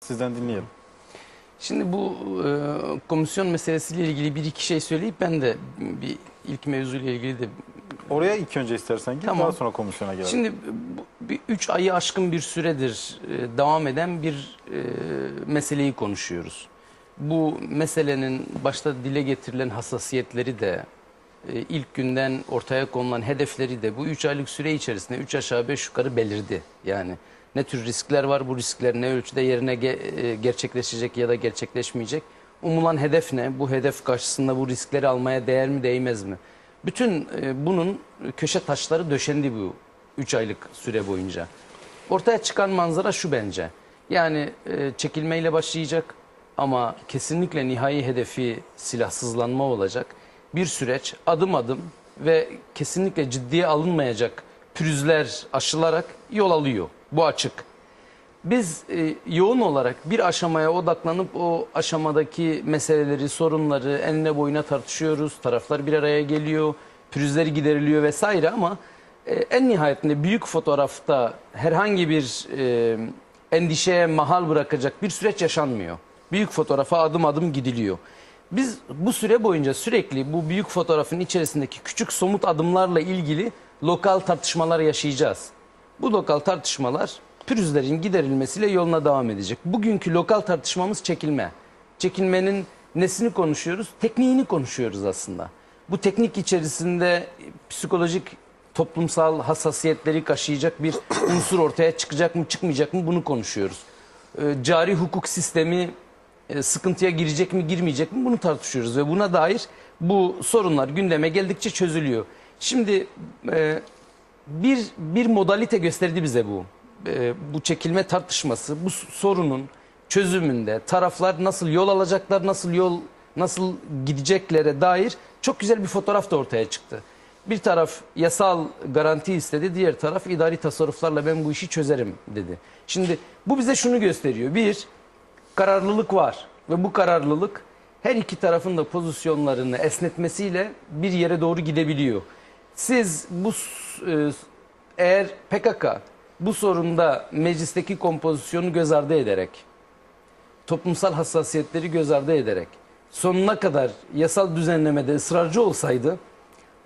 Sizden dinleyelim. Şimdi bu e, komisyon meselesiyle ilgili bir iki şey söyleyip ben de bir ilk mevzuyla ilgili de Oraya ilk önce istersen git Tamam. daha sonra komisyona gelelim. Şimdi bu, bir üç ayı aşkın bir süredir e, devam eden bir e, meseleyi konuşuyoruz. Bu meselenin başta dile getirilen hassasiyetleri de e, ilk günden ortaya konulan hedefleri de bu üç aylık süre içerisinde üç aşağı beş yukarı belirdi. Yani ne tür riskler var bu riskler ne ölçüde yerine ge- e, gerçekleşecek ya da gerçekleşmeyecek. Umulan hedef ne? Bu hedef karşısında bu riskleri almaya değer mi değmez mi? Bütün e, bunun köşe taşları döşendi bu 3 aylık süre boyunca. Ortaya çıkan manzara şu bence. Yani e, çekilmeyle başlayacak ama kesinlikle nihai hedefi silahsızlanma olacak. Bir süreç adım adım ve kesinlikle ciddiye alınmayacak pürüzler aşılarak yol alıyor. Bu açık. Biz e, yoğun olarak bir aşamaya odaklanıp o aşamadaki meseleleri, sorunları enine boyuna tartışıyoruz. Taraflar bir araya geliyor, pürüzleri gideriliyor vesaire ama e, en nihayetinde büyük fotoğrafta herhangi bir e, endişeye mahal bırakacak bir süreç yaşanmıyor. Büyük fotoğrafa adım adım gidiliyor. Biz bu süre boyunca sürekli bu büyük fotoğrafın içerisindeki küçük somut adımlarla ilgili lokal tartışmalar yaşayacağız. Bu lokal tartışmalar pürüzlerin giderilmesiyle yoluna devam edecek. Bugünkü lokal tartışmamız çekilme. Çekilmenin nesini konuşuyoruz? Tekniğini konuşuyoruz aslında. Bu teknik içerisinde psikolojik toplumsal hassasiyetleri kaşıyacak bir unsur ortaya çıkacak mı çıkmayacak mı bunu konuşuyoruz. Ee, Cari hukuk sistemi e, sıkıntıya girecek mi girmeyecek mi bunu tartışıyoruz ve buna dair bu sorunlar gündeme geldikçe çözülüyor. Şimdi e, bir bir modalite gösterdi bize bu. E, bu çekilme tartışması, bu sorunun çözümünde taraflar nasıl yol alacaklar, nasıl yol nasıl gideceklere dair çok güzel bir fotoğraf da ortaya çıktı. Bir taraf yasal garanti istedi, diğer taraf idari tasarruflarla ben bu işi çözerim dedi. Şimdi bu bize şunu gösteriyor. Bir, kararlılık var ve bu kararlılık her iki tarafın da pozisyonlarını esnetmesiyle bir yere doğru gidebiliyor. Siz bu eğer PKK bu sorunda meclisteki kompozisyonu göz ardı ederek toplumsal hassasiyetleri göz ardı ederek sonuna kadar yasal düzenlemede ısrarcı olsaydı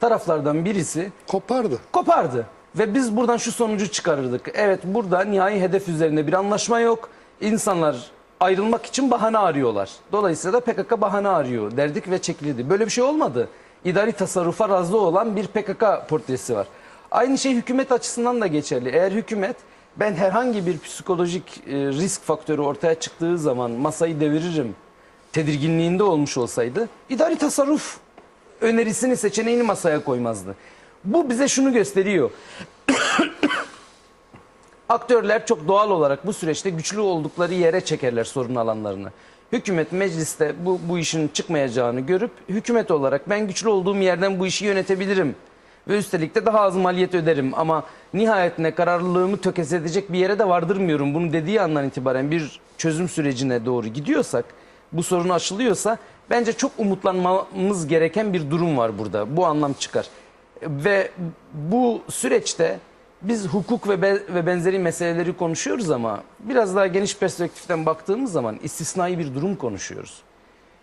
taraflardan birisi Kopardı. kopardı. Ve biz buradan şu sonucu çıkarırdık. Evet burada nihai hedef üzerinde bir anlaşma yok. İnsanlar ayrılmak için bahane arıyorlar. Dolayısıyla da PKK bahane arıyor derdik ve çekildi. Böyle bir şey olmadı. İdari tasarrufa razı olan bir PKK portresi var. Aynı şey hükümet açısından da geçerli. Eğer hükümet ben herhangi bir psikolojik e, risk faktörü ortaya çıktığı zaman masayı deviririm tedirginliğinde olmuş olsaydı idari tasarruf önerisini seçeneğini masaya koymazdı. Bu bize şunu gösteriyor. Aktörler çok doğal olarak bu süreçte güçlü oldukları yere çekerler sorun alanlarını. Hükümet mecliste bu, bu işin çıkmayacağını görüp hükümet olarak ben güçlü olduğum yerden bu işi yönetebilirim. Ve üstelik de daha az maliyet öderim ama nihayetinde kararlılığımı tökezletecek bir yere de vardırmıyorum. Bunu dediği andan itibaren bir çözüm sürecine doğru gidiyorsak, bu sorun aşılıyorsa bence çok umutlanmamız gereken bir durum var burada. Bu anlam çıkar. Ve bu süreçte biz hukuk ve, be- ve benzeri meseleleri konuşuyoruz ama biraz daha geniş perspektiften baktığımız zaman istisnai bir durum konuşuyoruz.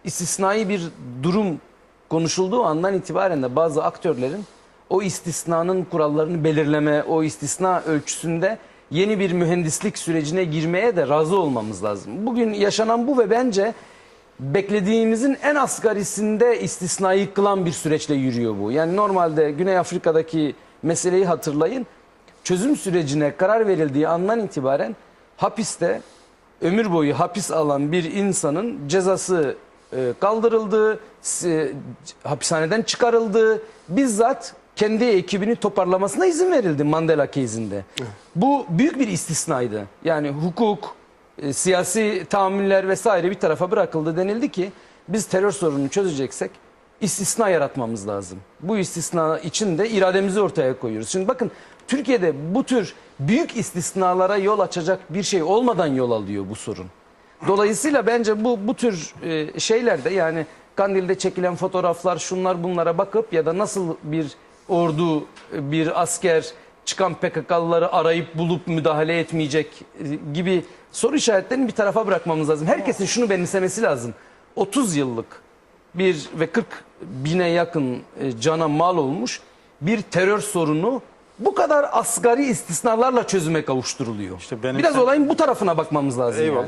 İstisnai bir durum konuşulduğu andan itibaren de bazı aktörlerin o istisnanın kurallarını belirleme, o istisna ölçüsünde yeni bir mühendislik sürecine girmeye de razı olmamız lazım. Bugün yaşanan bu ve bence beklediğimizin en asgarisinde istisnayı kılan bir süreçle yürüyor bu. Yani normalde Güney Afrika'daki meseleyi hatırlayın. Çözüm sürecine karar verildiği andan itibaren hapiste ömür boyu hapis alan bir insanın cezası e, kaldırıldı, s- hapishaneden çıkarıldı. Bizzat kendi ekibini toparlamasına izin verildi Mandela case'inde. Bu büyük bir istisnaydı. Yani hukuk, e, siyasi tahammüller vesaire bir tarafa bırakıldı denildi ki biz terör sorununu çözeceksek istisna yaratmamız lazım. Bu istisna için de irademizi ortaya koyuyoruz. Şimdi bakın Türkiye'de bu tür büyük istisnalara yol açacak bir şey olmadan yol alıyor bu sorun. Dolayısıyla bence bu bu tür e, şeylerde yani Kandil'de çekilen fotoğraflar şunlar bunlara bakıp ya da nasıl bir ordu e, bir asker çıkan PKK'lıları arayıp bulup müdahale etmeyecek e, gibi soru işaretlerini bir tarafa bırakmamız lazım. Herkesin şunu benimsemesi lazım. 30 yıllık bir ve 40 bine yakın e, cana mal olmuş bir terör sorunu bu kadar asgari istisnalarla çözüme kavuşturuluyor. İşte benim- Biraz olayın bu tarafına bakmamız lazım. Eyvallah. yani.